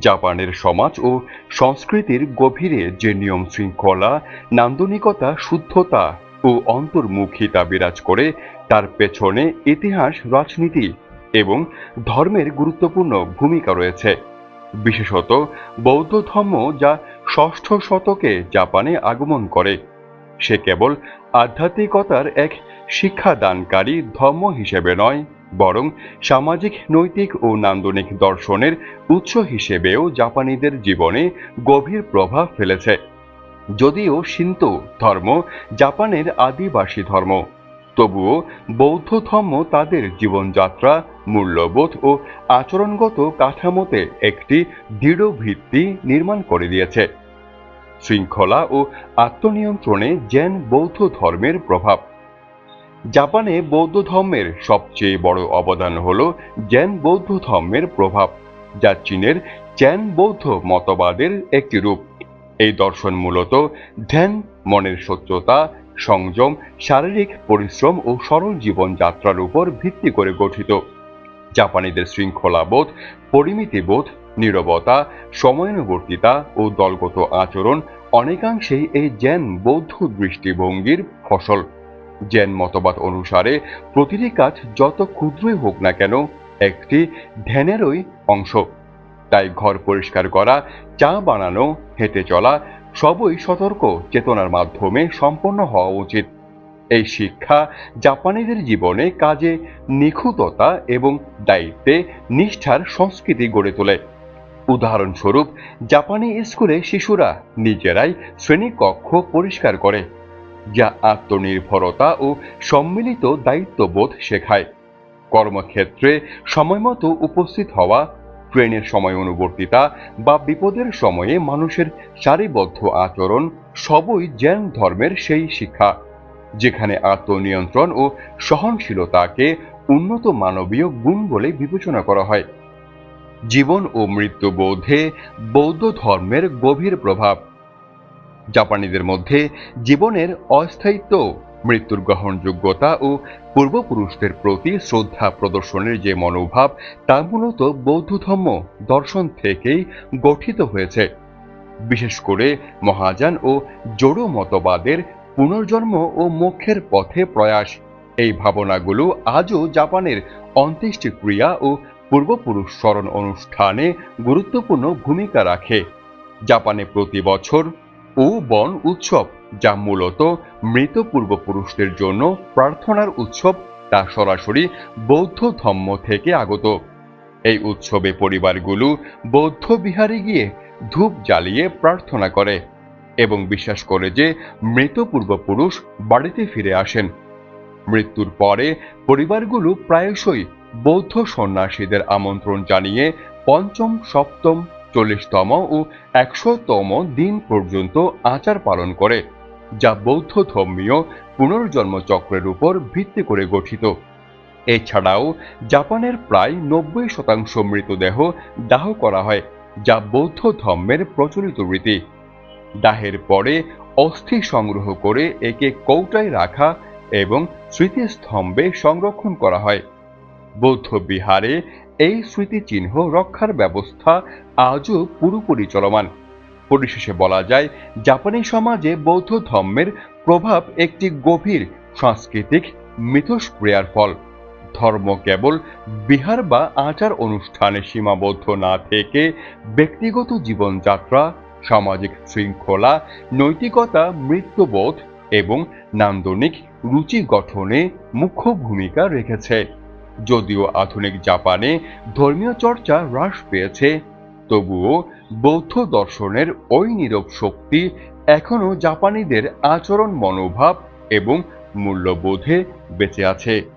জাপানের সমাজ ও সংস্কৃতির গভীরে যে নিয়ম শৃঙ্খলা, নান্দনিকতা, শুদ্ধতা ও অন্তর্মুখিতা বিরাজ করে, তার পেছনে ইতিহাস, রাজনীতি এবং ধর্মের গুরুত্বপূর্ণ ভূমিকা রয়েছে। বিশেষত বৌদ্ধ ধর্ম যা ষষ্ঠ শতকে জাপানে আগমন করে। সে কেবল আধ্যাত্মিকতার এক শিক্ষাদানকারী ধর্ম হিসেবে নয় বরং সামাজিক, নৈতিক ও নান্দনিক দর্শনের উৎস হিসেবেও জাপানিদের জীবনে গভীর প্রভাব ফেলেছে। যদিও শিন্তু ধর্ম জাপানের আদিবাসী ধর্ম, তবুও বৌদ্ধ ধর্ম তাদের জীবনযাত্রা, মূল্যবোধ ও আচরণগত কাঠামোতে একটি দৃঢ় ভিত্তি নির্মাণ করে দিয়েছে। শৃঙ্খলা ও আত্মনিয়ন্ত্রণে জেন বৌদ্ধ ধর্মের প্রভাব জাপানে বৌদ্ধ ধর্মের সবচেয়ে বড় অবদান হল জ্যান বৌদ্ধ ধর্মের প্রভাব, যা চীনের চ্যান বৌদ্ধ মতবাদের একটি রূপ। এই দর্শন মূলত ধ্যান, মনের সত্যতা সংযম, শারীরিক পরিশ্রম ও সরল জীবনযাত্রার উপর ভিত্তি করে গঠিত। জাপানিদের শৃঙ্খলাবোধ, পরিমিতিবোধ, নীরবতা, সময়ানুবর্তিতা ও দলগত আচরণ অনেকাংশেই এই জ্যান বৌদ্ধ দৃষ্টিভঙ্গির ফসল। জেন মতবাদ অনুসারে, প্রতিটি কাজ যত ক্ষুদ্রই হোক না কেন, একটি ধ্যানেরই অংশ। তাই ঘর পরিষ্কার করা, চা বানানো, হেঁটে চলা, সবই সতর্ক চেতনার মাধ্যমে সম্পন্ন হওয়া উচিত। এই শিক্ষা জাপানিদের জীবনে কাজে নিখুঁততা এবং দায়িত্বে নিষ্ঠার সংস্কৃতি গড়ে তোলে। উদাহরণস্বরূপ, জাপানি স্কুলে শিশুরা নিজেরাই শ্রেণীকক্ষ পরিষ্কার করে। যা আত্মনির্ভরতা ও সম্মিলিত দায়িত্ববোধ শেখায়। কর্মক্ষেত্রে সময়মতো উপস্থিত হওয়া, ট্রেনের সময় অনুবর্তিতা বা বিপদের সময়ে মানুষের সারিবদ্ধ আচরণ সবই জৈন ধর্মের সেই শিক্ষা, যেখানে আত্মনিয়ন্ত্রণ ও সহনশীলতাকে উন্নত মানবীয় গুণ বলে বিবেচনা করা হয়। জীবন ও মৃত্যু বোধে বৌদ্ধ ধর্মের গভীর প্রভাব জাপানিদের মধ্যে জীবনের অস্থায়িত্ব, মৃত্যুর গ্রহণযোগ্যতা ও পূর্বপুরুষদের প্রতি শ্রদ্ধা প্রদর্শনের যে মনোভাব, তা মূলত বৌদ্ধ ধর্ম দর্শন থেকেই গঠিত হয়েছে। বিশেষ করে মহাযান ও জোড়ো মতবাদের পুনর্জন্ম ও মোক্ষের পথে প্রয়াস। এই ভাবনাগুলো আজও জাপানের অন্ত্যেষ্টিক্রিয়া ও পূর্বপুরুষ স্মরণ অনুষ্ঠানে গুরুত্বপূর্ণ ভূমিকা রাখে। জাপানে প্রতি বছর ও বন উৎসব, যা মূলত মৃত পূর্বপুরুষদের জন্য প্রার্থনার উৎসব, তা সরাসরি বৌদ্ধ ধর্ম থেকে আগত। এই উৎসবে পরিবারগুলো বৌদ্ধ বিহারে গিয়ে ধূপ জ্বালিয়ে প্রার্থনা করে এবং বিশ্বাস করে যে মৃত পূর্বপুরুষ বাড়িতে ফিরে আসেন। মৃত্যুর পরে পরিবারগুলো প্রায়শই বৌদ্ধ সন্ন্যাসীদের আমন্ত্রণ জানিয়ে পঞ্চম, সপ্তম চল্লিশতম ও একশোতম দিন পর্যন্ত আচার পালন করে, যা বৌদ্ধ ধর্মীয় পুনর্জন্ম চক্রের উপর ভিত্তি করে গঠিত। এছাড়াও জাপানের প্রায় নব্বই শতাংশ মৃতদেহ দাহ করা হয়, যা বৌদ্ধ ধর্মের প্রচলিত রীতি। দাহের পরে অস্থি সংগ্রহ করে একে কৌটায় রাখা এবং স্মৃতিস্তম্ভে সংরক্ষণ করা হয়। বৌদ্ধ বিহারে এই স্মৃতিচিহ্ন রক্ষার ব্যবস্থা আজও পুরোপুরি চলমান। পরিশেষে বলা যায়, জাপানি সমাজে বৌদ্ধ ধর্মের প্রভাব একটি গভীর সাংস্কৃতিক মিথস্ক্রিয়ার ফল। ধর্ম কেবল বিহার বা আচার অনুষ্ঠানে সীমাবদ্ধ না থেকে ব্যক্তিগত জীবনযাত্রা, সামাজিক শৃঙ্খলা, নৈতিকতা, মৃত্যুবোধ এবং নান্দনিক রুচি গঠনে মুখ্য ভূমিকা রেখেছে। যদিও আধুনিক জাপানে ধর্মীয় চর্চা হ্রাস পেয়েছে, তবুও বৌদ্ধ দর্শনের ওই নীরব শক্তি এখনও জাপানিদের আচরণ মনোভাব এবং মূল্যবোধে বেঁচে আছে।